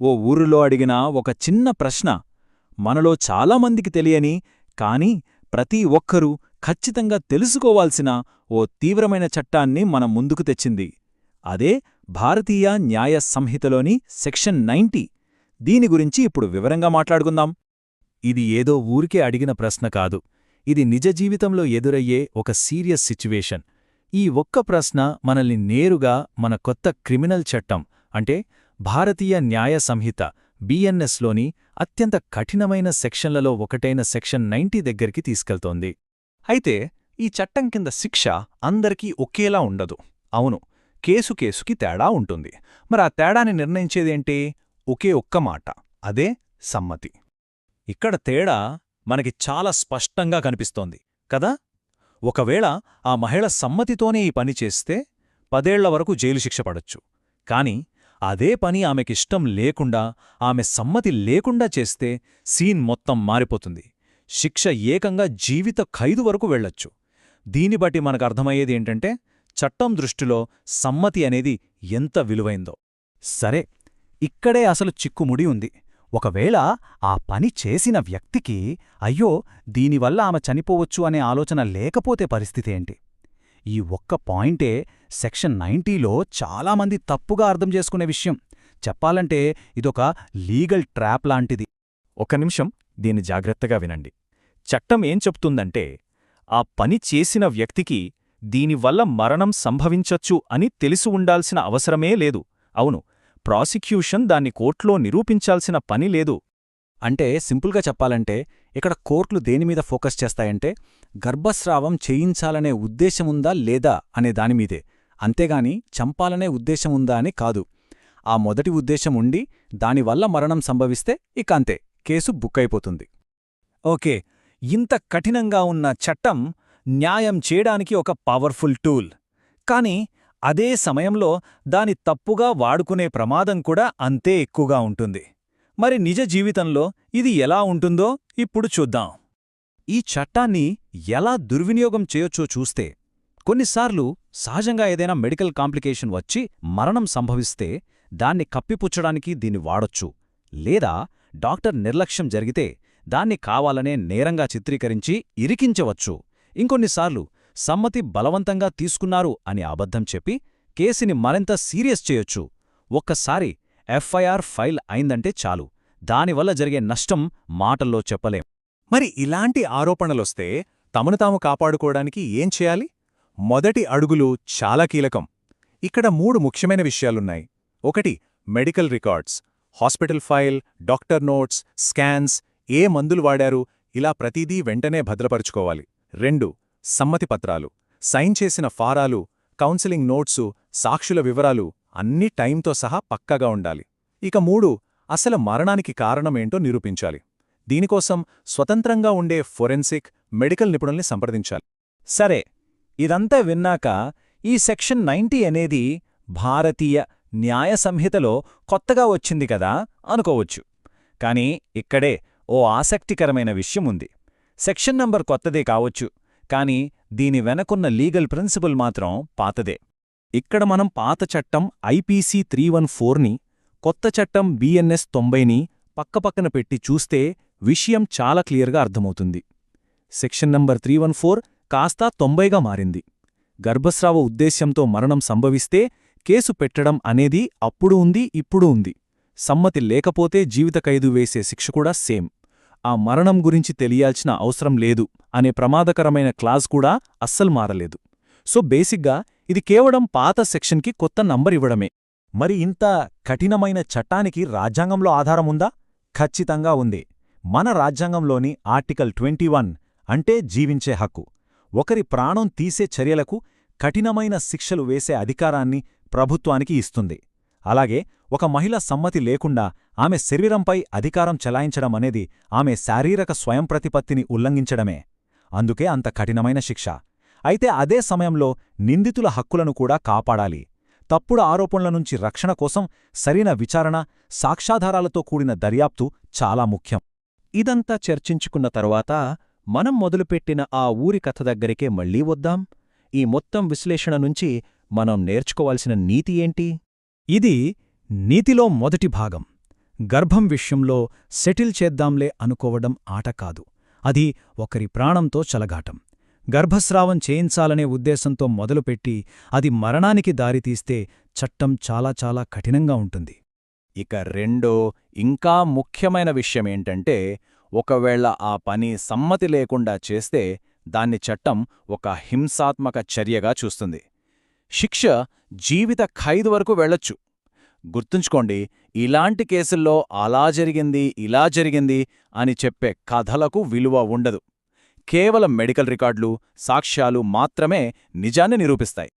ఓ ఊరిలో అడిగిన ఒక చిన్న ప్రశ్న మనలో చాలామందికి తెలియని కాని ప్రతి ఒక్కరూ ఖచ్చితంగా తెలుసుకోవాల్సిన ఓ తీవ్రమైన చట్టాన్ని మన ముందుకు తెచ్చింది. అదే భారతీయ న్యాయ సంహితలోని సెక్షన్ నైంటీ. దీని గురించి ఇప్పుడు వివరంగా మాట్లాడుకుందాం. ఇది ఏదో ఊరికే అడిగిన ప్రశ్న కాదు. ఇది నిజ జీవితంలో ఎదురయ్యే ఒక సీరియస్ సిచ్యువేషన్. ఈ ఒక్క ప్రశ్న మనల్ని నేరుగా మన కొత్త క్రిమినల్ చట్టం అంటే భారతీయ న్యాయ సంహిత బిఎన్ఎస్లోని అత్యంత కఠినమైన సెక్షన్లలో ఒకటైన సెక్షన్ నైంటీ దగ్గరికి తీసుకెళ్తోంది. అయితే ఈ చట్టం కింద శిక్ష అందరికీ ఒకేలా ఉండదు. అవును కేసు కేసుకి తేడా ఉంటుంది. మరి ఆ తేడాని నిర్ణయించేదేంటి? ఒకే ఒక్క మాట అదే సమ్మతి. ఇక్కడ తేడా మనకి చాలా స్పష్టంగా కనిపిస్తోంది కదా? ఒకవేళ ఆ మహిళ సమ్మతితోనే ఈ పని చేస్తే పదేళ్ళ వరకు జైలు శిక్ష పడొచ్చు. కాని అదే పని ఆమెకిష్టం లేకుండా ఆమె సమ్మతి లేకుండా చేస్తే సీన్ మొత్తం మారిపోతుంది. శిక్ష ఏకంగా జీవిత ఖైదు వరకు వెళ్ళొచ్చు. దీనిబట్టి బట్టి మనకు అర్థమయ్యేది ఏంటంటే చట్టం దృష్టిలో సమ్మతి అనేది ఎంత విలువైందో. సరే ఇక్కడే అసలు చిక్కుముడి ఉంది. ఒకవేళ ఆ పని చేసిన వ్యక్తికి అయ్యో దీనివల్ల ఆమె చనిపోవచ్చు అనే ఆలోచన లేకపోతే పరిస్థితేంటి ఈ ఒక్క పాయింటే సెక్షన్ నైంటీలో చాలామంది తప్పుగా అర్థం చేసుకునే విషయం. చెప్పాలంటే ఇదొక లీగల్ ట్రాప్ లాంటిది. ఒక నిమిషం దీన్ని జాగ్రత్తగా వినండి. చట్టం ఏం చెప్తుందంటే ఆ పని చేసిన వ్యక్తికి దీనివల్ల మరణం సంభవించొచ్చు అని తెలిసి ఉండాల్సిన అవసరమే లేదు. అవును ప్రాసిక్యూషన్ దాన్ని కోర్టులో నిరూపించాల్సిన పని లేదు. అంటే సింపుల్గా చెప్పాలంటే ఇక్కడ కోర్టులు దేనిమీద ఫోకస్ చేస్తాయంటే గర్భస్రావం చేయించాలనే ఉద్దేశముందా లేదా అనే దానిమీదే అంతేగాని చంపాలనే ఉద్దేశముందా అని కాదు. ఆ మొదటి ఉద్దేశం ఉండి దానివల్ల మరణం సంభవిస్తే ఇక అంతే కేసు బుక్కైపోతుంది ఓకే ఇంత కఠినంగా ఉన్న చట్టం న్యాయం చేయడానికి ఒక పవర్ఫుల్ టూల్. కాని అదే సమయంలో దాని తప్పుగా వాడుకునే ప్రమాదం కూడా అంతే ఎక్కువగా ఉంటుంది. మరి నిజ జీవితంలో ఇది ఎలా ఉంటుందో ఇప్పుడు చూద్దాం. ఈ చట్టాన్ని ఎలా దుర్వినియోగం చేయొచ్చో చూస్తే కొన్నిసార్లు సహజంగా ఏదైనా మెడికల్ కాంప్లికేషన్ వచ్చి మరణం సంభవిస్తే దాన్ని కప్పిపుచ్చడానికి దీన్ని వాడొచ్చు. లేదా డాక్టర్ నిర్లక్ష్యం జరిగితే దాన్ని కావాలనే నేరంగా చిత్రీకరించి ఇరికించవచ్చు. ఇంకొన్నిసార్లు సమ్మతి బలవంతంగా తీసుకున్నారు అని అబద్ధం చెప్పి కేసుని మరింత సీరియస్ చేయొచ్చు. ఒక్కసారి ఎఫ్ఐఆర్ ఫైల్ అయిందంటే చాలు. దానివల్ల జరిగే నష్టం మాటల్లో చెప్పలేం. మరి ఇలాంటి ఆరోపణలొస్తే తమను తాము కాపాడుకోవడానికి ఏం చేయాలి? మొదటి అడుగులు చాలా కీలకం. ఇక్కడ మూడు ముఖ్యమైన విషయాలున్నాయి. ఒకటి medical records. Hospital file doctor notes scans ఏ మందులు వాడారు? ఇలా ప్రతిదీ వెంటనే భద్రపరుచుకోవాలి. రెండు సమ్మతి పత్రాలు. సైన్ చేసిన ఫారాలు కౌన్సిలింగ్ నోట్సు సాక్షుల వివరాలు అన్ని టైంతో సహా పక్కగా ఉండాలి. ఇక మూడు అసలు మరణానికి కారణమేంటో నిరూపించాలి. దీనికోసం స్వతంత్రంగా ఉండే ఫొరెన్సిక్ మెడికల్ నిపుణుల్ని సంప్రదించాలి. సరే ఇదంతా విన్నాక ఈ సెక్షన్ నైంటీ అనేది భారతీయ న్యాయ సంహితలో కొత్తగా వచ్చింది కదా అనుకోవచ్చు. కాని ఇక్కడే ఓ ఆసక్తికరమైన విషయం ఉంది. సెక్షన్ నంబర్ కొత్తదే కావచ్చు కాని దీని వెనకున్న లీగల్ ప్రిన్సిపుల్ మాత్రం పాతదే. ఇక్కడ మనం పాత చట్టం ఐపీసీ త్రీ వన్ ఫోర్ని కొత్త చట్టం బిఎన్ఎస్ తొంభైని పక్కపక్కన పెట్టి చూస్తే విషయం చాలా క్లియర్గా అర్థమవుతుంది. Section number three one four కాస్తా తొంభైగా మారింది. గర్భస్రావ ఉద్దేశ్యంతో మరణం సంభవిస్తే కేసు పెట్టడం అనేది అప్పుడు ఉంది ఇప్పుడు ఉంది. సమ్మతి లేకపోతే జీవిత ఖైదు వేసే శిక్ష కూడా సేమ్. ఆ మరణం గురించి తెలియాల్సిన అవసరం లేదు అనే ప్రమాదకరమైన క్లాజ్ కూడా అస్సలు మారలేదు. సో బేసిక్గా ఇది కేవలం పాత సెక్షన్కి కొత్త నంబర్ ఇవ్వడమే. మరి ఇంత కఠినమైన చట్టానికి రాజ్యాంగంలో ఆధారముందా ఖచ్చితంగా ఉంది. మన రాజ్యాంగంలోని ఆర్టికల్ ట్వంటీ అంటే జీవించే హక్కు. ఒకరి ప్రాణం తీసే చర్యలకు కఠినమైన శిక్షలు వేసే అధికారాన్ని ప్రభుత్వానికి ఇస్తుంది. అలాగే ఒక మహిళ సమ్మతి లేకుండా ఆమె శరీరంపై అధికారం చెలాయించడం అనేది ఆమె శారీరక స్వయంప్రతిపత్తిని ఉల్లంఘించడమే. అందుకే అంత కఠినమైన శిక్ష. అయితే అదే సమయంలో నిందితుల హక్కులను కూడా కాపాడాలి. తప్పుడు ఆరోపణల నుంచి రక్షణ కోసం సరైన విచారణ సాక్ష్యాధారాలతో కూడిన దర్యాప్తు చాలా ముఖ్యం. ఇదంతా చర్చించుకున్న తరువాత మనం మొదలుపెట్టిన ఆ ఊరి కథ దగ్గరికే మళ్ళీ వద్దాం. ఈ మొత్తం విశ్లేషణ నుంచి మనం నేర్చుకోవాల్సిన నీతి ఏంటి? ఇది నీతిలో మొదటి భాగం. గర్భం విషయంలో సెటిల్ చేద్దాంలే అనుకోవడం ఆట కాదు. అది ఒకరి ప్రాణంతో చలగాటం. గర్భస్రావం చేయించాలనే ఉద్దేశంతో మొదలుపెట్టి అది మరణానికి దారితీస్తే చట్టం చాలా చాలా కఠినంగా ఉంటుంది. ఇక రెండో ఇంకా ముఖ్యమైన విషయమేంటంటే ఒకవేళ ఆ పని సమ్మతి లేకుండా చేస్తే దాన్ని చట్టం ఒక హింసాత్మక చర్యగా చూస్తుంది. శిక్ష జీవిత ఖైదు వరకు వెళ్ళొచ్చు. గుర్తుంచుకోండి ఇలాంటి కేసుల్లో అలా జరిగింది ఇలా జరిగింది అని చెప్పే కథలకు విలువ ఉండదు. కేవలం మెడికల్ రికార్డులు సాక్ష్యాలు మాత్రమే నిజాన్ని నిరూపిస్తాయి.